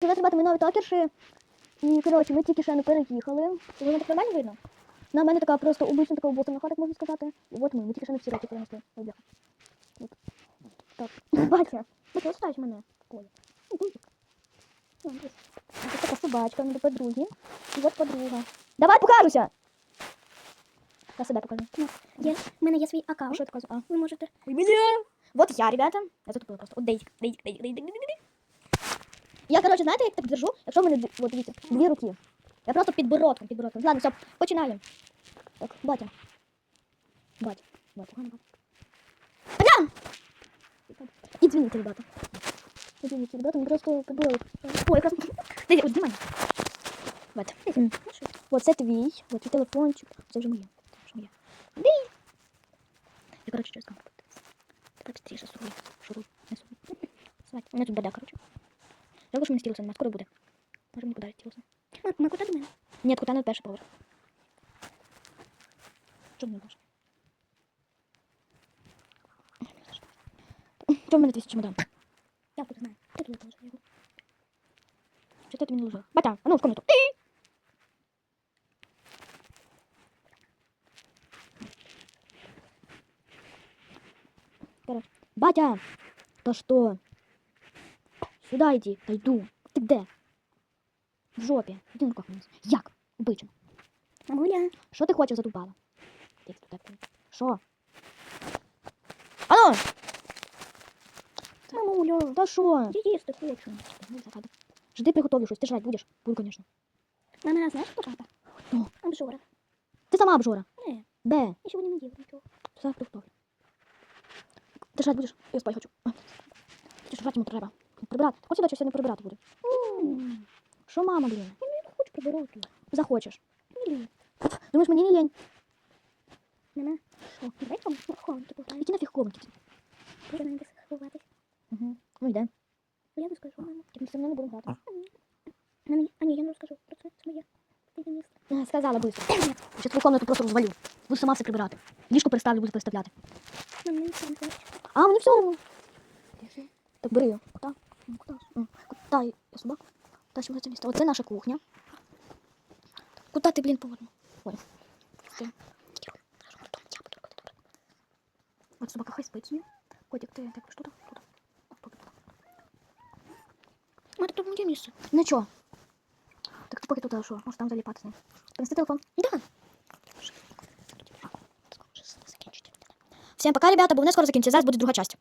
Привет, ребята, ми нові токерші. І, коротше, ми тільки ще не переїхали. Воно так нормально видно? На мене така просто обична така убоса хатик, можна сказати. І от ми, ми тільки ще не всі речі принесли. Ой, бляха. От. Так. Батя, Батя, оставь мене в колі. Ну, гульчик. Ну, десь. А така собачка, вона до подруги. І от подруга. Давай покажуся! Я себе покажу. Є, в мене є свій аккаунт. що я показую? А. Ви можете. Ой, бля. Вот я, ребята. Я затупила просто. От дейзик, дейзик, дейзик, дейзик, дейзик. Я, короче, знаєте, як так держу? Якщо в мене, д- от дивіться, дві руки. Я просто підбородком, підбородком. Ладно, все, починаємо. Так, батя. Батя. Батя. Ладно, батя. Бля! Извините, ребята. Извините, ребята, мы просто подбородок. Ой, как... Дивіться, от знімай. Вот. Вот це твій, вот твій телефончик. Це вже моє. Це вже моє. Бій! Я, короче, через камеру подивився. Тепер быстріше суруй. Шуруй. Не. У мене тут беда, короче. Жалко, що мене стілося немає. Скоро буде. Може мені подарить стілося. Ми, ми куди до мене? Ні, кута на перший поверх. Що мені даш? Що в мене твій чемодан? Я буду знаю. Ти туди положив його. Що ти мені лежав? Батя, а ну в комнату. Батя! Да что? Сюда иди, пойду. Ты где? В жопі. Іди на руках вниз. Як? Обично. Мамуля. Що ти хочеш задубала? Ти тут так. Що? Ану! Мамулю. Та що? Я їсти хочу. Ну. Жди приготовлю щось. Ти жрать будеш? Буду, конечно. Мене знаєш, хто папа? Хто? Обжора. Ти сама обжора. Не, Де? я сьогодні не їв нічого. Все приготовлю. Ти жрать будеш? Я спать хочу. Ти жрать йому треба. Прибирати. Хоч чи сьогодні прибирати буде. М, Що мама, блін? Я не хочу прибирати. Захочеш. Ні. Думаєш, мені не лень? Мене. Що? Давай там ховати пограю. Іди нафіг комнати. Може мене десь ховатись. Угу. Ну йде. Я не скажу, мама. Ми все одно не будемо грати. Мене... А ні, я не розкажу про це. Це моє. Е, Сказала быстро. Сейчас твою комнату просто розвалю. Буду сама все прибирати. Ліжко переставлю, буду переставляти. Мені нічого не хоче. А, мені все. Так, бери його. Кута? Ну, Кута? М, Кута я собаку. Кута сюди це місце. Оце наша кухня. Куди ти, блін, повернув? Ой. Ти. Тільки руки. Хорошо, Артем, я буду робити, добре. От собака хай спить собі. Котик, ти так що там? Тут. Тут. Мати, тут моє місце. Нічого. Так ти поки тут, а що? Може там заліпати з ним. Принести телефон? Да. Всем пока, ребята, бо у нас скоро закінчиться. Зараз буде друга часть.